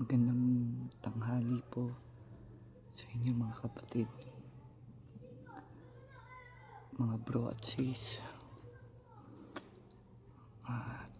Magandang tanghali po sa inyo mga kapatid. Mga bro at sis. At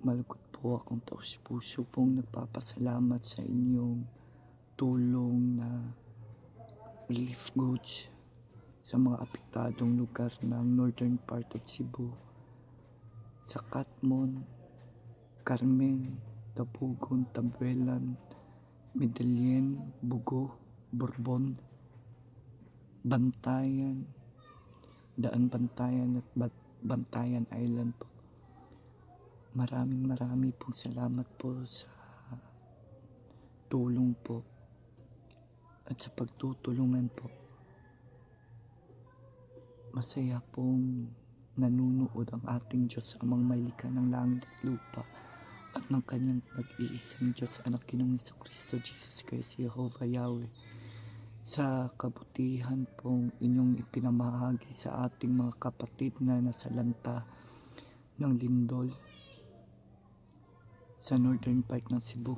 malugod po akong taos puso pong nagpapasalamat sa inyong tulong na relief goods sa mga apektadong lugar ng northern part of Cebu sa Katmon, Carmen, Tabugon, Tabuelan, Medellin, Bugo, Bourbon, Bantayan, Daan Bantayan at Bat- Bantayan Island po. Maraming marami pong salamat po sa tulong po at sa pagtutulungan po. Masaya pong nanunood ang ating Diyos amang may likha ng langit at lupa at ng kanyang nag-iisang Diyos anak kinong Kristo Jesus Christ Jehovah Yahweh sa kabutihan pong inyong ipinamahagi sa ating mga kapatid na nasa lanta ng lindol sa northern part ng Cebu.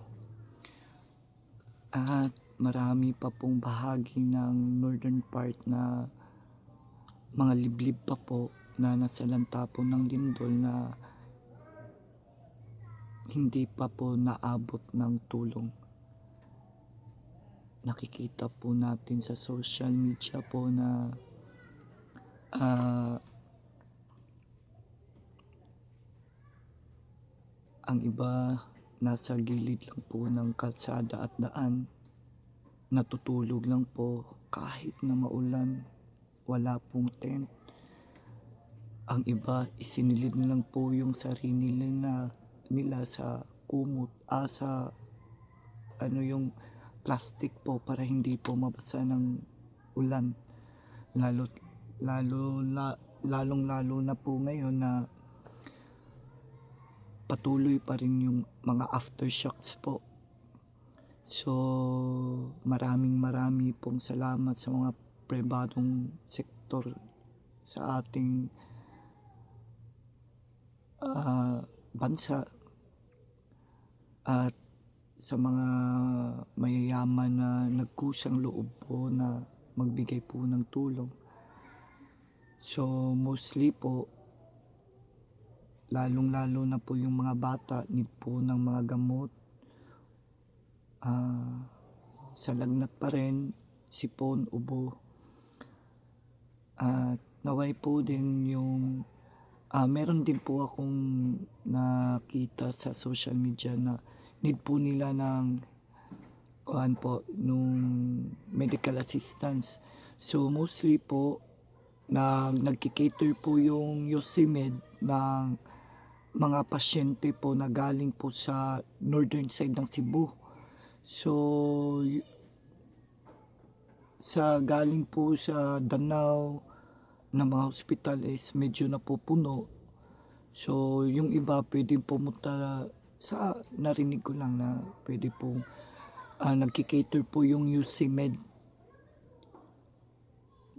At marami pa pong bahagi ng northern part na mga liblib pa po na nasa lanta po ng lindol na hindi pa po naabot ng tulong. Nakikita po natin sa social media po na ah, ang iba nasa gilid lang po ng kalsada at daan. Natutulog lang po kahit na maulan. Wala pong tent ang iba isinilid na lang po yung sarili nila nila sa kumot ah, sa ano yung plastic po para hindi po mabasa ng ulan. Lalo lalo la, lalong lalo na po ngayon na patuloy pa rin yung mga aftershocks po. So maraming marami pong salamat sa mga pribadong sektor sa ating ah, bansa at sa mga mayayaman na nagkusang loob po na magbigay po ng tulong. So mostly po, lalong-lalo na po yung mga bata need po ng mga gamot. Ah, sa lagnat pa rin, sipon, ubo. At naway po din yung Ah, meron din po akong nakita sa social media na need po nila ng kuan po nung medical assistance. So mostly po na nagki-cater po yung Yosemite ng mga pasyente po na galing po sa northern side ng Cebu. So sa galing po sa Danau na mga hospital is medyo napupuno. So, yung iba pwedeng pumunta sa narinig ko lang na pwede po uh, nagki-cater po yung UCMed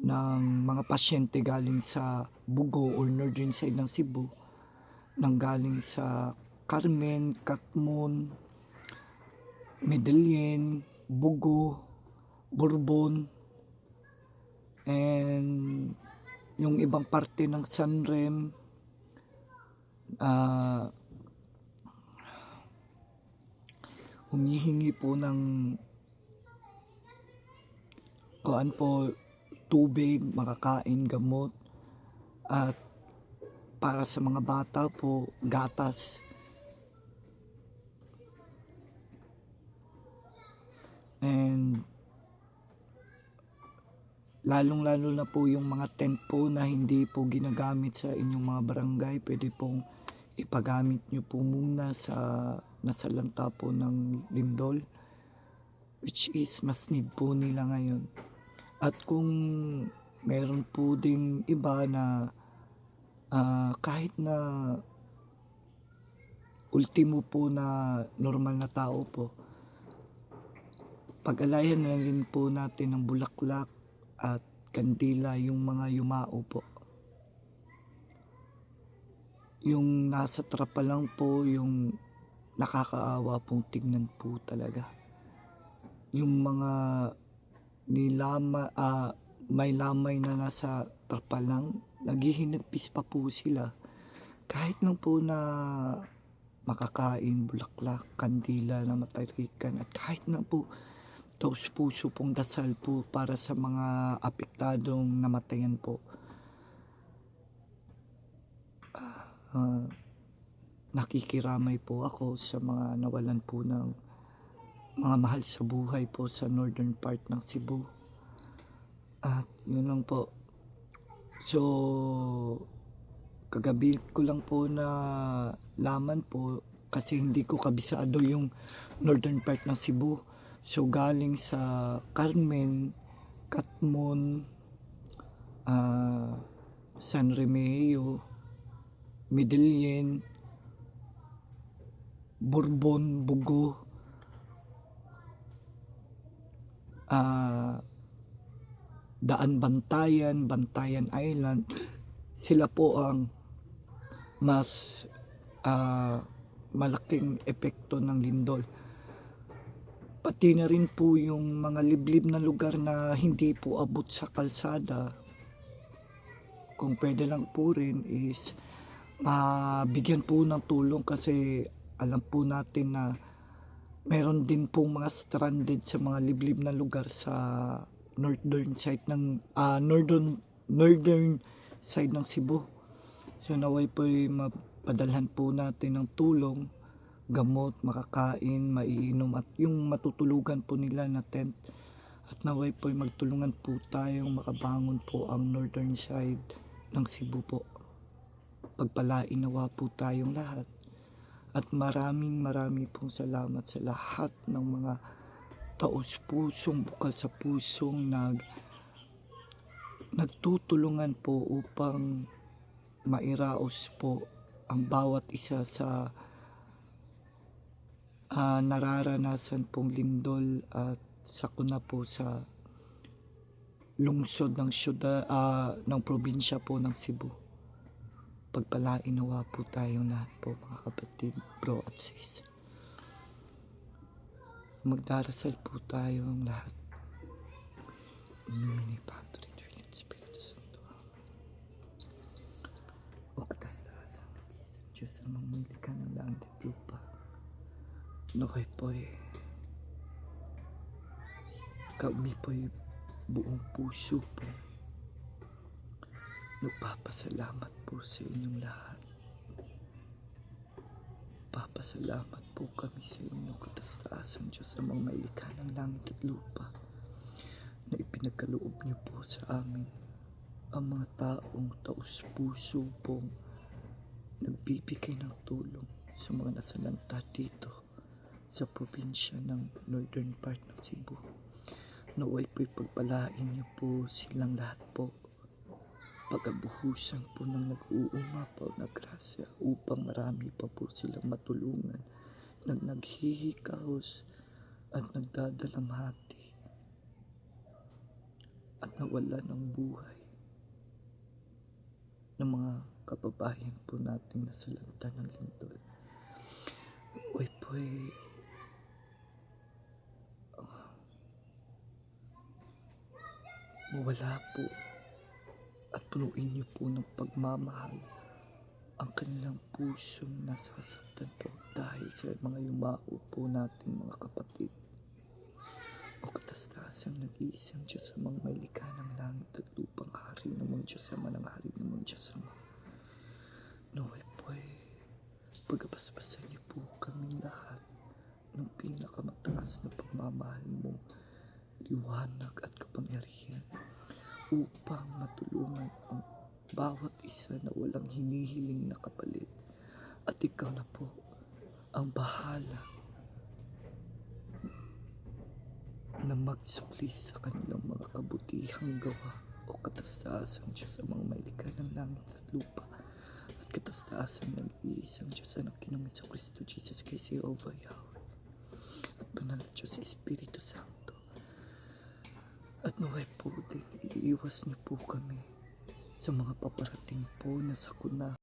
ng mga pasyente galing sa Bugo or northern side ng Cebu nang galing sa Carmen, Katmon, Medellin, Bugo, Bourbon, and yung ibang parte ng Sanrem ah humihingi po ng kuan po tubig, makakain, gamot. At para sa mga bata po gatas. And lalong-lalo na po yung mga tent po na hindi po ginagamit sa inyong mga barangay, pwede pong ipagamit nyo po muna sa nasa lanta po ng lindol which is mas need po nila ngayon. At kung meron po ding iba na ah, kahit na ultimo po na normal na tao po, pag-alayan na rin po natin ng bulaklak at kandila yung mga yumao po. yung nasa trapa lang po yung nakakaawa pong tignan po talaga. Yung mga nilama ah, may lamay na nasa trapa lang, naghihinagpis pa po sila. Kahit lang po na makakain, bulaklak, kandila na matarikan at kahit na po taos puso pong dasal po para sa mga apektadong namatayan po. Ah, nakikiramay po ako sa mga nawalan po ng mga mahal sa buhay po sa northern part ng Cebu. At yun lang po. So, kagabi ko lang po na laman po kasi hindi ko kabisado yung northern part ng Cebu. So, galing sa Carmen, Katmon, ah, San Remigio, Medellin, Bourbon, Bugo, ah, Daan Bantayan, Bantayan Island, sila po ang mas ah, malaking epekto ng lindol. Pati na rin po yung mga liblib na lugar na hindi po abot sa kalsada. Kung pwede lang po rin is mabigyan po ng tulong kasi alam po natin na meron din pong mga stranded sa mga liblib na lugar sa northern side ng ah, northern northern side ng Cebu. So naway po mapadalhan po natin ng tulong, gamot, makakain, maiinom at yung matutulugan po nila na tent. At naway po magtulungan po tayong makabangon po ang northern side ng Cebu po. Pagpalain nawa po tayong lahat. At maraming maraming pong salamat sa lahat ng mga taos pusong bukal sa pusong nag nagtutulungan po upang mairaos po ang bawat isa sa ah, nararanasan pong lindol at sakuna po sa lungsod ng syudad ah, ng probinsya po ng Cebu. Pagpalain nawa po tayong lahat po mga kapatid, bro at sis. Magdarasal po tayong lahat. In nomine Patri, Diyos ang mamulika ng langit at lupa. Naway po'y kami po'y buong puso po. Nagpapasalamat po sa inyong lahat. Papasalamat po kami sa inyong katastaasan Diyos amang mailikha ng langit at lupa na ipinagkaloob niyo po sa amin ang mga taong taos puso pong nagbibigay ng tulong sa mga nasalanta dito sa probinsya ng northern part ng Cebu. Naway po'y pagpalain niyo po silang lahat po pagabuhusan po ng nag-uumapaw na grasya upang marami pa po silang matulungan ng naghihikaos at nagdadalamhati at nawala ng buhay ng mga kababayan po nating nasalanta ng lindol. Uy po'y mawala po at punuin niyo po ng pagmamahal ang kanilang pusong nasasaktan po dahil sa mga yumao po nating mga kapatid. O katastasang nag-iisang Diyos mga may likha ng langit at lupang hari ng mga Diyos ama ng hari ng mga Diyos ama. Naway po ay pagkabasbasan niyo po kaming lahat ng pinakamataas na pagmamahal mo, liwanag at kapangyarihan upang matulungan ang bawat isa na walang hinihiling na kapalit. At ikaw na po ang bahala na magsukli sa kanilang mga kabutihang gawa o katastasan Diyos sa mga mailikha ng langit at lupa at katastasan ng iisang Diyos anak kinamit sa Kristo Jesus kay Jehovah Yahweh at banal na Diyos Espiritu Santo at naway po din, iiwas niyo po kami sa mga paparating po na sakuna